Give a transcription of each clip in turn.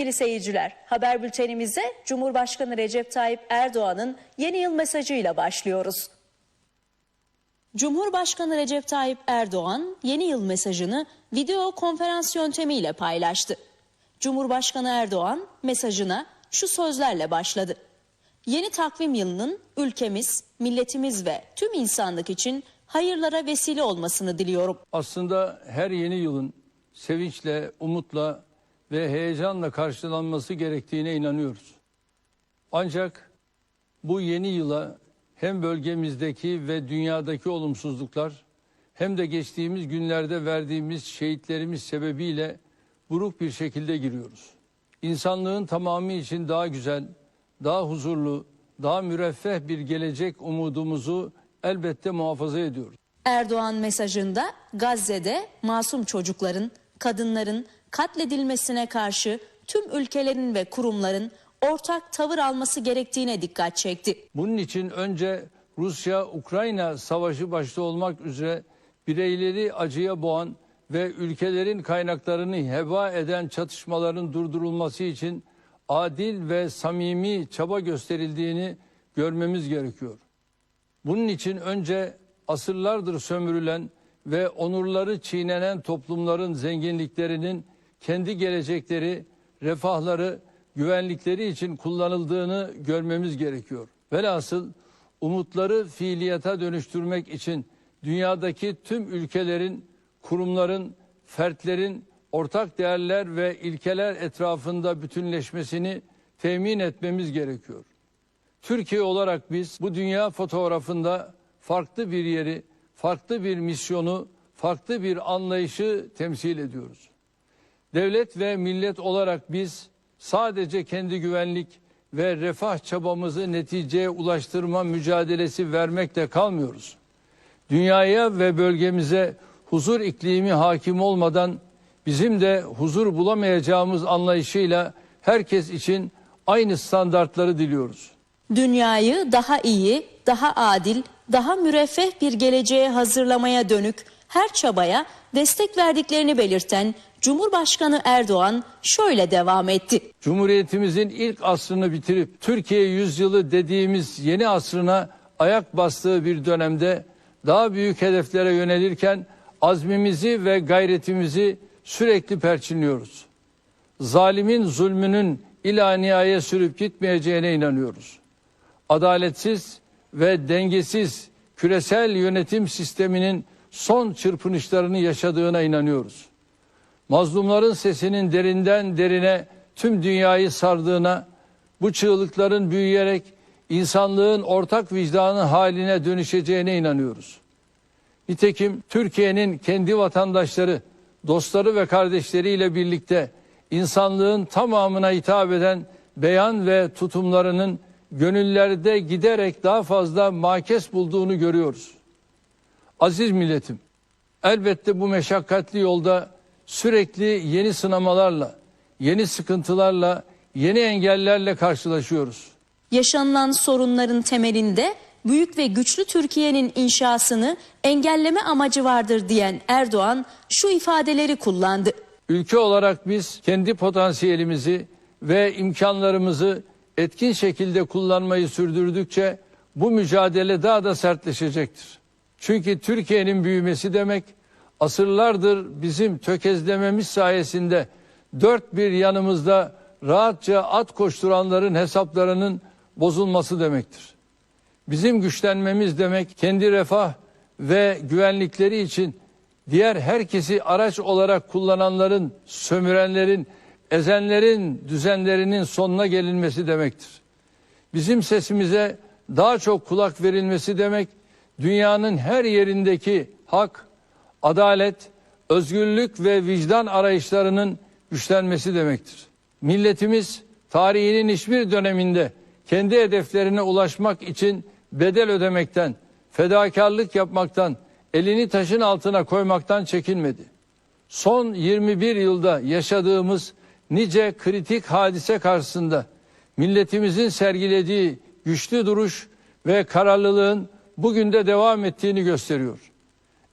Sevgili seyirciler, haber bültenimize Cumhurbaşkanı Recep Tayyip Erdoğan'ın yeni yıl mesajıyla başlıyoruz. Cumhurbaşkanı Recep Tayyip Erdoğan yeni yıl mesajını video konferans yöntemiyle paylaştı. Cumhurbaşkanı Erdoğan mesajına şu sözlerle başladı. Yeni takvim yılının ülkemiz, milletimiz ve tüm insanlık için hayırlara vesile olmasını diliyorum. Aslında her yeni yılın sevinçle, umutla ve heyecanla karşılanması gerektiğine inanıyoruz. Ancak bu yeni yıla hem bölgemizdeki ve dünyadaki olumsuzluklar hem de geçtiğimiz günlerde verdiğimiz şehitlerimiz sebebiyle buruk bir şekilde giriyoruz. İnsanlığın tamamı için daha güzel, daha huzurlu, daha müreffeh bir gelecek umudumuzu elbette muhafaza ediyoruz. Erdoğan mesajında Gazze'de masum çocukların, kadınların katledilmesine karşı tüm ülkelerin ve kurumların ortak tavır alması gerektiğine dikkat çekti. Bunun için önce Rusya-Ukrayna savaşı başta olmak üzere bireyleri acıya boğan ve ülkelerin kaynaklarını heba eden çatışmaların durdurulması için adil ve samimi çaba gösterildiğini görmemiz gerekiyor. Bunun için önce asırlardır sömürülen ve onurları çiğnenen toplumların zenginliklerinin kendi gelecekleri, refahları, güvenlikleri için kullanıldığını görmemiz gerekiyor. Velhasıl umutları fiiliyata dönüştürmek için dünyadaki tüm ülkelerin, kurumların, fertlerin ortak değerler ve ilkeler etrafında bütünleşmesini temin etmemiz gerekiyor. Türkiye olarak biz bu dünya fotoğrafında farklı bir yeri, farklı bir misyonu, farklı bir anlayışı temsil ediyoruz. Devlet ve millet olarak biz sadece kendi güvenlik ve refah çabamızı neticeye ulaştırma mücadelesi vermekle kalmıyoruz. Dünyaya ve bölgemize huzur iklimi hakim olmadan bizim de huzur bulamayacağımız anlayışıyla herkes için aynı standartları diliyoruz. Dünyayı daha iyi, daha adil, daha müreffeh bir geleceğe hazırlamaya dönük her çabaya destek verdiklerini belirten Cumhurbaşkanı Erdoğan şöyle devam etti. Cumhuriyetimizin ilk asrını bitirip Türkiye yüzyılı dediğimiz yeni asrına ayak bastığı bir dönemde daha büyük hedeflere yönelirken azmimizi ve gayretimizi sürekli perçinliyoruz. Zalimin zulmünün ilaniyaya sürüp gitmeyeceğine inanıyoruz. Adaletsiz ve dengesiz küresel yönetim sisteminin son çırpınışlarını yaşadığına inanıyoruz mazlumların sesinin derinden derine tüm dünyayı sardığına, bu çığlıkların büyüyerek insanlığın ortak vicdanı haline dönüşeceğine inanıyoruz. Nitekim Türkiye'nin kendi vatandaşları, dostları ve kardeşleriyle birlikte insanlığın tamamına hitap eden beyan ve tutumlarının gönüllerde giderek daha fazla makes bulduğunu görüyoruz. Aziz milletim, elbette bu meşakkatli yolda sürekli yeni sınamalarla, yeni sıkıntılarla, yeni engellerle karşılaşıyoruz. Yaşanılan sorunların temelinde büyük ve güçlü Türkiye'nin inşasını engelleme amacı vardır diyen Erdoğan şu ifadeleri kullandı. Ülke olarak biz kendi potansiyelimizi ve imkanlarımızı etkin şekilde kullanmayı sürdürdükçe bu mücadele daha da sertleşecektir. Çünkü Türkiye'nin büyümesi demek asırlardır bizim tökezlememiz sayesinde dört bir yanımızda rahatça at koşturanların hesaplarının bozulması demektir. Bizim güçlenmemiz demek kendi refah ve güvenlikleri için diğer herkesi araç olarak kullananların, sömürenlerin, ezenlerin düzenlerinin sonuna gelinmesi demektir. Bizim sesimize daha çok kulak verilmesi demek dünyanın her yerindeki hak, adalet, özgürlük ve vicdan arayışlarının güçlenmesi demektir. Milletimiz tarihinin hiçbir döneminde kendi hedeflerine ulaşmak için bedel ödemekten, fedakarlık yapmaktan, elini taşın altına koymaktan çekinmedi. Son 21 yılda yaşadığımız nice kritik hadise karşısında milletimizin sergilediği güçlü duruş ve kararlılığın bugün de devam ettiğini gösteriyor.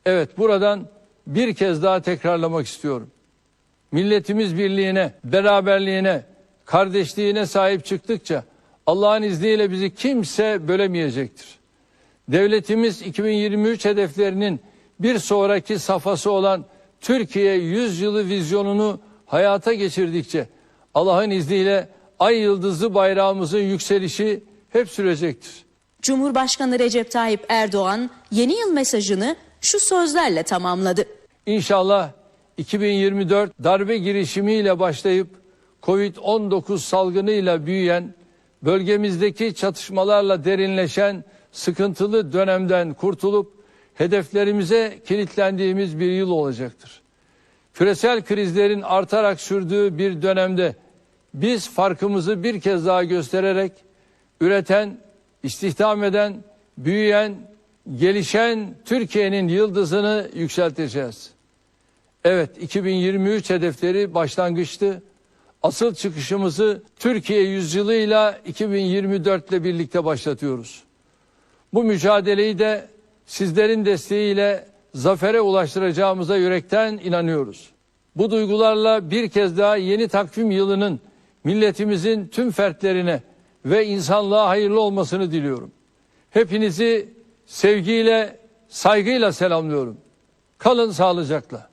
Evet buradan bir kez daha tekrarlamak istiyorum. Milletimiz birliğine, beraberliğine, kardeşliğine sahip çıktıkça Allah'ın izniyle bizi kimse bölemeyecektir. Devletimiz 2023 hedeflerinin bir sonraki safhası olan Türkiye 100 yılı vizyonunu hayata geçirdikçe Allah'ın izniyle ay yıldızı bayrağımızın yükselişi hep sürecektir. Cumhurbaşkanı Recep Tayyip Erdoğan yeni yıl mesajını şu sözlerle tamamladı. İnşallah 2024 darbe girişimiyle başlayıp Covid-19 salgınıyla büyüyen, bölgemizdeki çatışmalarla derinleşen sıkıntılı dönemden kurtulup hedeflerimize kilitlendiğimiz bir yıl olacaktır. Küresel krizlerin artarak sürdüğü bir dönemde biz farkımızı bir kez daha göstererek üreten, istihdam eden, büyüyen, gelişen Türkiye'nin yıldızını yükselteceğiz. Evet 2023 hedefleri başlangıçtı. Asıl çıkışımızı Türkiye yüzyılıyla 2024 ile birlikte başlatıyoruz. Bu mücadeleyi de sizlerin desteğiyle zafere ulaştıracağımıza yürekten inanıyoruz. Bu duygularla bir kez daha yeni takvim yılının milletimizin tüm fertlerine ve insanlığa hayırlı olmasını diliyorum. Hepinizi sevgiyle, saygıyla selamlıyorum. Kalın sağlıcakla.